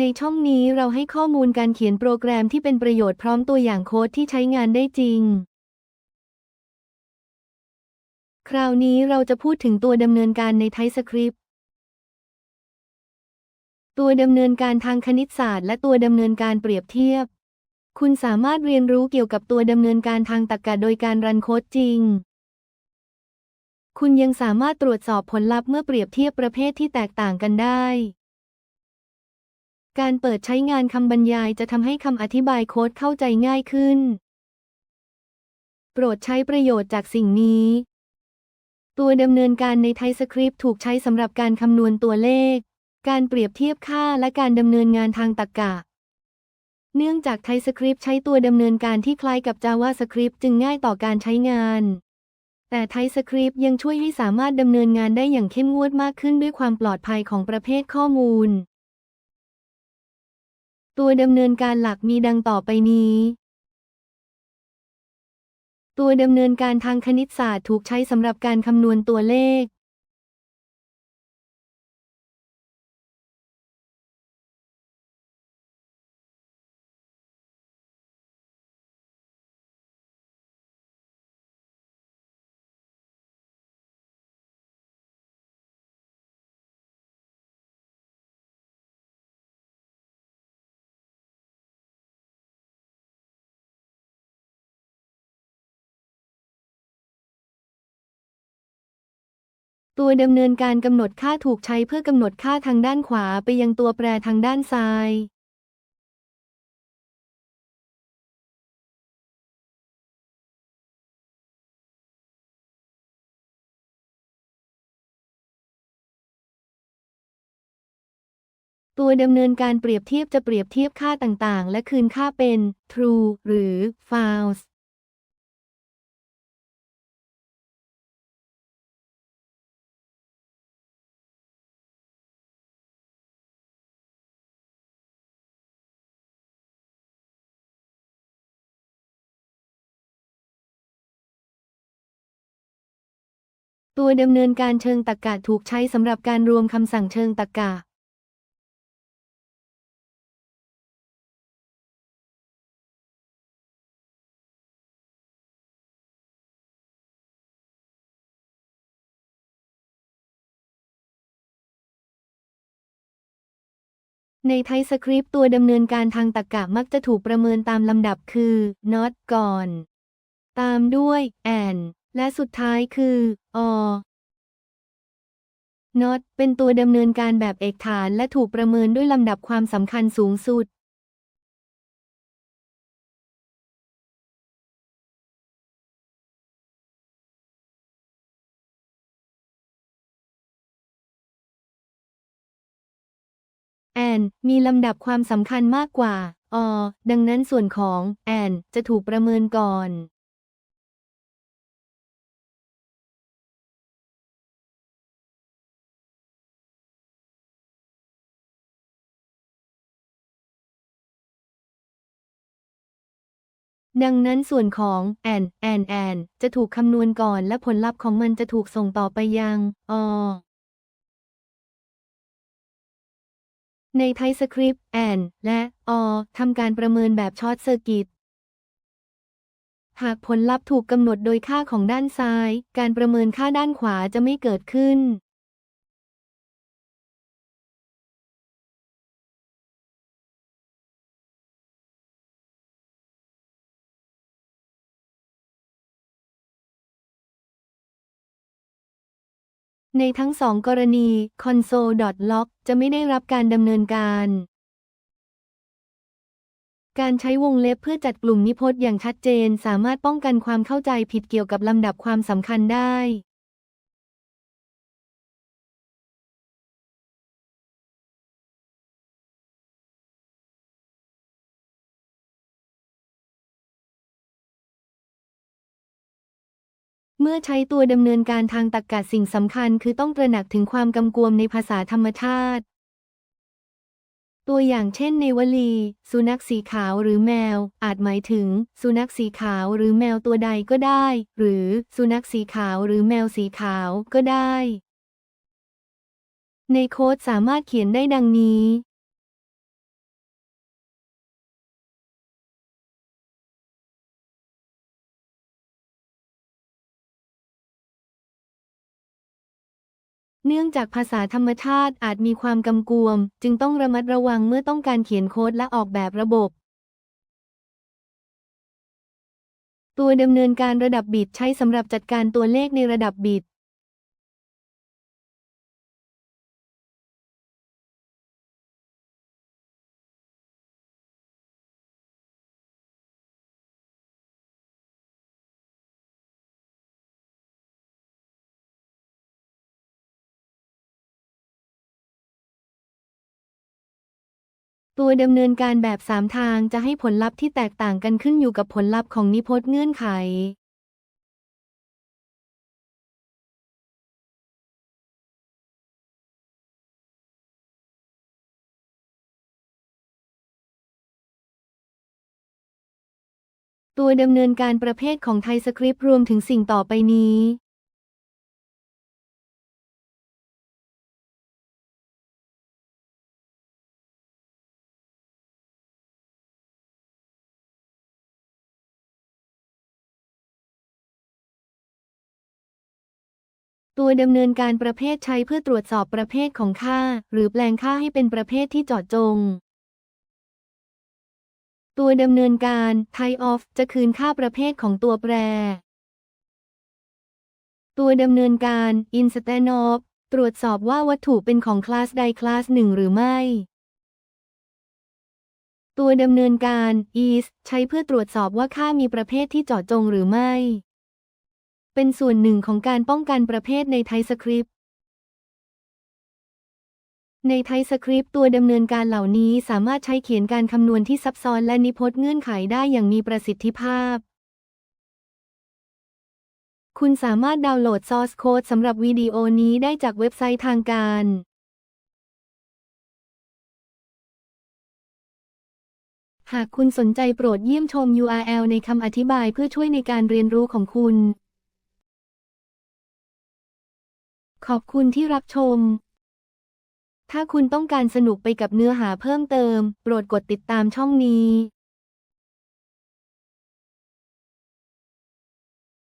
ในช่องนี้เราให้ข้อมูลการเขียนโปรแกรมที่เป็นประโยชน์พร้อมตัวอย่างโค้ดที่ใช้งานได้จริง คราวนี้เราจะพูดถึงตัวดำเนินการใน TypeScript ตัวดำเนินการทางคณิตศาสตร์และตัวดำเนินการเปรียบเทียบ คุณสามารถเรียนรู้เกี่ยวกับตัวดำเนินการทางตรรกะโดยการรันโค้ดจริง คุณยังสามารถตรวจสอบผลลัพธ์เมื่อเปรียบเทียบประเภทที่แตกต่างกันได้ การเปิดใช้งานคำบรรยายจะทำให้คำอธิบายโค้ดเข้าใจง่ายขึ้น โปรดใช้ประโยชน์จากสิ่งนี้ ตัวดำเนินการใน TypeScript ถูกใช้สำหรับการคำนวณตัวเลข การเปรียบเทียบค่าและการดำเนินงานทางตรรกะ เนื่องจาก TypeScript ใช้ตัวดำเนินการที่คล้ายกับ JavaScript จึงง่ายต่อการใช้งาน แต่ TypeScript ยังช่วยให้สามารถดำเนินงานได้อย่างเข้มงวดมากขึ้นด้วยความปลอดภัยของประเภทข้อมูล ตัวดำเนินการหลักมีดังต่อไปนี้ ตัวดำเนินการทางคณิตศาสตร์ถูกใช้สำหรับการคำนวณตัวเลข ตัวดำเนินการกำหนดค่าถูกใช้เพื่อกำหนดค่าทางด้านขวาไปยังตัวแปรทางด้านซ้ายตัวดำเนินการเปรียบเทียบจะเปรียบเทียบค่าต่างๆ และคืนค่าเป็น true หรือ false ตัวดำเนินการเชิงตรรกะถูกใช้สำหรับการรวมคำสั่งเชิงตรรกะใน TypeScript ตัวดำเนินการทางตรรกะมักจะถูกประเมินตามลำดับคือ not ก่อน ตามด้วย and และสุดท้ายคือ o not เป็นตัวดำเนินการแบบเอกฐานและถูกประเมินด้วยลำดับความสำคัญสูงสุด and มีลำดับความสำคัญมากกว่า o ดังนั้นส่วนของ and จะถูกประเมินก่อน ดังนั้นส่วนของ and and and จะถูกคำนวณก่อนและผลลัพธ์ของมันจะถูกส่งต่อไปยัง or ใน TypeScript and และ or ทำการประเมินแบบช็อตเซอร์กิตหากผลลัพธ์ถูกกำหนดโดยค่าของด้านซ้าย การประเมินค่าด้านขวาจะไม่เกิดขึ้น ในทั้งสองกรณี console.log จะไม่ได้รับการดำเนินการ การใช้วงเล็บเพื่อจัดกลุ่มนิพจน์อย่างชัดเจน สามารถป้องกันความเข้าใจผิดเกี่ยวกับลำดับความสำคัญได้ เมื่อใช้ตัวดำเนินการทางตรรกะสิ่งสำคัญคือต้องตระหนักถึงความกำกวมในภาษาธรรมชาติ ตัวอย่างเช่นในวลี สุนัขสีขาวหรือแมว อาจหมายถึง สุนัขสีขาวหรือแมวตัวใดก็ได้ หรือ สุนัขสีขาวหรือแมวสีขาวก็ได้ ในโค้ดสามารถเขียนได้ดังนี้ เนื่องจากภาษาธรรมชาติอาจมีความกำกวม จึงต้องระมัดระวังเมื่อต้องการเขียนโค้ดและออกแบบระบบ ตัวดำเนินการระดับบิตใช้สำหรับจัดการตัวเลขในระดับบิต ตัวดำเนินการแบบ3ทางจะให้ผลลัพธ์ที่แตกต่างกันขึ้นอยู่กับผลลัพธ์ของนิพจน์เงื่อนไข ตัวดำเนินการประเภทของไทยสคริปต์รวมถึงสิ่งต่อไปนี้ ตัวดำเนินการประเภทใช้เพื่อตรวจสอบประเภทของค่า หรือแปลงค่าให้เป็นประเภทที่เจาะจง ตัวดำเนินการ type of จะคืนค่าประเภทของตัวแปร ตัวดำเนินการ instance of ตรวจสอบว่าวัตถุเป็นของคลาสใดคลาสหนึ่งหรือไม่ ตัวดำเนินการ is ใช้เพื่อตรวจสอบว่าค่ามีประเภทที่เจาะจงหรือไม่ เป็นส่วนหนึ่งของการป้องกันประเภทในไทสคริปต์ ในไทสคริปต์ตัวดำเนินการเหล่านี้สามารถใช้เขียนการคำนวณที่ซับซ้อนและนิพจน์เงื่อนไขได้อย่างมีประสิทธิภาพ คุณสามารถดาวน์โหลดซอร์สโค้ดสำหรับวิดีโอนี้ได้จากเว็บไซต์ทางการหากคุณสนใจโปรดเยี่ยมชม URL ในคำอธิบายเพื่อช่วยในการเรียนรู้ของคุณ ขอบคุณที่รับชม ถ้าคุณต้องการสนุกไปกับเนื้อหาเพิ่มเติม โปรดกดติดตามช่องนี้